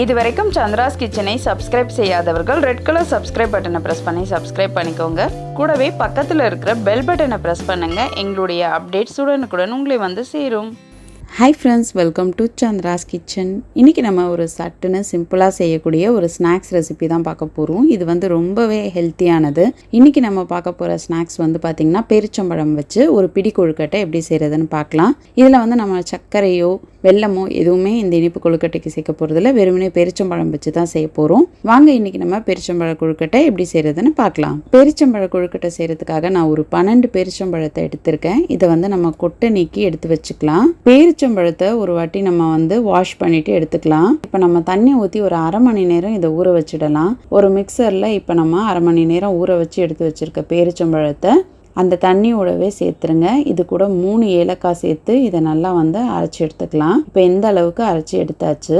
இது வரைக்கும் சந்திராஸ் கிச்சனை சப்ஸ்கிரைப் செய்யாதவர்கள் ரெட் கலர் சப்ஸ்கிரைப் பட்டனை ப்ரெஸ் பண்ணி சப்ஸ்கிரைப் பண்ணிக்கோங்க. கூடவே பக்கத்தில் இருக்கிற பெல் பட்டனை ப்ரெஸ் பண்ணுங்க. எங்களுடைய அப்டேட்ஸ் உடனுக்குடன் உங்களை வந்து சேரும். Hi friends welcome to Chandra's kitchen. இன்றைக்கி நம்ம ஒரு சட்டுன்னு சிம்பிளாக செய்யக்கூடிய ஒரு ஸ்நாக்ஸ் ரெசிபி தான் பார்க்க போகிறோம் இது வந்து ரொம்பவே ஹெல்த்தியானது இன்றைக்கி நம்ம பார்க்க போகிற ஸ்நாக்ஸ் வந்து பார்த்திங்கன்னா பெருச்சம்பழம் வச்சு ஒரு பிடி கொழுக்கட்டை எப்படி செய்கிறதுன்னு பார்க்கலாம். இதில் வந்து நம்ம சர்க்கரையோ வெள்ளமோ எதுவுமே இந்த இனிப்பு கொழுக்கட்டைக்கு சேர்க்க போகிறதில்ல வெறுமனே பெருச்சம்பழம் வச்சு தான் செய்ய போகிறோம் வாங்க இன்றைக்கி நம்ம பெருச்சம்பழ கொழுக்கட்டை எப்படி செய்கிறதுன்னு பார்க்கலாம். பெருச்சம்பழ கொழுக்கட்டை செய்கிறதுக்காக நான் ஒரு பன்னெண்டு பெருச்சம்பழத்தை எடுத்திருக்கேன். இதை வந்து நம்ம கொட்டை நீக்கி எடுத்து வச்சுக்கலாம். பேரிச்சம்பழத்தை ஒரு வாட்டி நம்ம வந்து வாஷ் பண்ணிவிட்டு எடுத்துக்கலாம். இப்போ நம்ம தண்ணி ஊற்றி ஒரு அரை மணி நேரம் இதை ஊற வச்சிடலாம். ஒரு மிக்சரில் இப்போ நம்ம அரை மணி நேரம் ஊற வச்சு எடுத்து வச்சுருக்க பேரிச்சம்பழத்தை அந்த தண்ணியோடவே சேர்த்துருங்க. இது கூட மூணு ஏலக்காய் சேர்த்து இதை நல்லா வந்து அரைச்சி எடுத்துக்கலாம். இப்போ எந்த அளவுக்கு அரைச்சி எடுத்தாச்சு?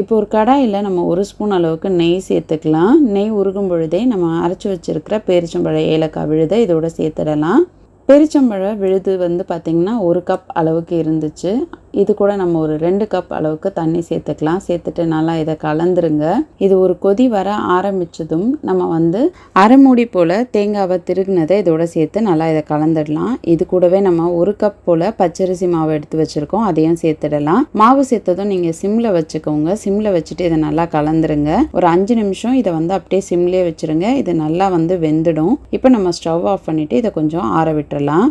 இப்போ ஒரு கடாயில் நம்ம ஒரு ஸ்பூன் அளவுக்கு நெய் சேர்த்துக்கலாம். நெய் உருகும் பொழுதே நம்ம அரைச்சி வச்சுருக்கிற பேரிச்சம்பழ ஏலக்காய் விழுதை இதோட சேர்த்துடலாம். பெரிச்சம்பழ விழுது வந்து பார்த்திங்கன்னா ஒரு கப் அளவுக்கு இருந்துச்சு. இது கூட நம்ம ஒரு ரெண்டு கப் அளவுக்கு தண்ணி சேர்த்துக்கலாம். சேர்த்துட்டு நல்லா இதை கலந்துருங்க. இது ஒரு கொதி வர ஆரம்பித்ததும் நம்ம வந்து அரை மூடி போல் தேங்காவை திருகுனதை இதோட சேர்த்து நல்லா இதை கலந்துடலாம். இது கூடவே நம்ம ஒரு கப் போல் பச்சரிசி மாவு எடுத்து வச்சுருக்கோம். அதையும் சேர்த்துடலாம். மாவு சேர்த்ததும் நீங்கள் சிம்மில் வச்சுக்கோங்க. சிம்மில் வச்சுட்டு இதை நல்லா கலந்துருங்க. ஒரு அஞ்சு நிமிஷம் இதை வந்து அப்படியே சிம்லேயே வச்சுருங்க. இது நல்லா வந்து வெந்துடும். இப்போ நம்ம ஸ்டவ் ஆஃப் பண்ணிவிட்டு இதை கொஞ்சம் ஆற விட்டுறலாம்.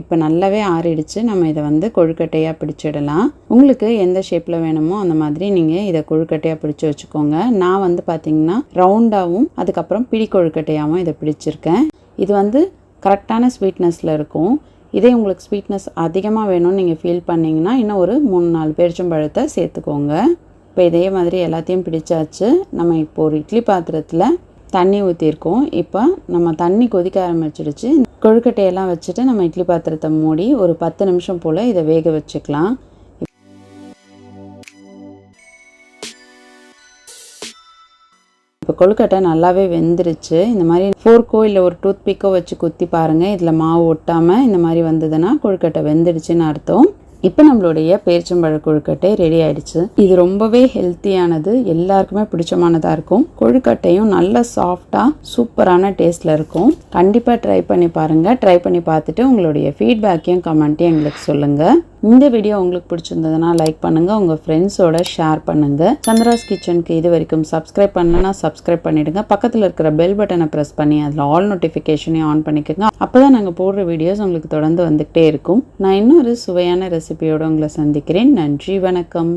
இப்போ நல்லாவே ஆறிடுச்சு. நம்ம இதை வந்து கொழுக்கட்டையாக பிடிச்சிடலாம். உங்களுக்கு எந்த ஷேப்பில் வேணுமோ அந்த மாதிரி நீங்கள் இதை கொழுக்கட்டையாக பிடிச்சி வச்சுக்கோங்க. நான் வந்து பார்த்திங்கன்னா ரவுண்டாகவும் அதுக்கப்புறம் பிடி கொழுக்கட்டையாகவும் இதை பிடிச்சிருக்கேன். இது வந்து கரெக்டான ஸ்வீட்னஸில் இருக்கும். இதே உங்களுக்கு ஸ்வீட்னஸ் அதிகமாக வேணும்னு நீங்கள் ஃபீல் பண்ணிங்கன்னா இன்னும் ஒரு மூணு நாலு பேரிச்சம்பழத்தை சேர்த்துக்கோங்க. இப்போ இதே மாதிரி எல்லாத்தையும் பிடிச்சாச்சு. நம்ம இப்போ ஒரு இட்லி பாத்திரத்தில் தண்ணி ஊற்றிருக்கோம் இப்போ நம்ம தண்ணி கொதிக்க ஆரம்பிச்சிடுச்சு. கொழுக்கட்டையெல்லாம் வச்சுட்டு நம்ம இட்லி பாத்திரத்தை மூடி ஒரு பத்து நிமிஷம் போல் இதை வேக வச்சுக்கலாம். இப்போ கொழுக்கட்டை நல்லாவே வெந்துருச்சு. இந்த மாதிரி ஃபோர்க்கோ இல்லை ஒரு டூத் பிக்கோ வச்சு குத்தி பாருங்கள் இதில் மாவு ஒட்டாமல் இந்த மாதிரி வந்ததுன்னா கொழுக்கட்டை வெந்துடுச்சுன்னு அர்த்தம். இப்போ நம்மளுடைய பேரிச்சம்பழ கொழுக்கட்டை ரெடி ஆயிடுச்சு. இது ரொம்பவே ஹெல்த்தியானது எல்லாருக்குமே பிடிச்சமானதாக இருக்கும். கொழுக்கட்டையும் நல்ல சாஃப்டாக சூப்பரான டேஸ்ட்டில் இருக்கும். கண்டிப்பாக ட்ரை பண்ணி பாருங்கள் ட்ரை பண்ணி பார்த்துட்டு உங்களுடைய ஃபீட்பேக்கையும் கமெண்ட்டையும் எங்களுக்கு சொல்லுங்கள் இந்த வீடியோ உங்களுக்கு பிடிச்சிருந்ததுன்னா லைக் பண்ணுங்கள் உங்கள் ஃப்ரெண்ட்ஸோட ஷேர் பண்ணுங்கள் சந்திராஸ் கிச்சனுக்கு இது வரைக்கும் சப்ஸ்கிரைப் பண்ணலன்னா சப்ஸ்கிரைப் பண்ணிவிடுங்க பக்கத்தில் இருக்கிற பெல் பட்டனை ப்ரெஸ் பண்ணி அதில் ஆல் நோட்டிஃபிகேஷனையும் ஆன் பண்ணிக்கோங்க. அப்போ தான் நாங்கள் போடுற வீடியோஸ் உங்களுக்கு தொடர்ந்து வந்துக்கிட்டே இருக்கும். நான் இன்னொரு சுவையான ரெசிபியோடு உங்களை சந்திக்கிறேன். நன்றி வணக்கம்.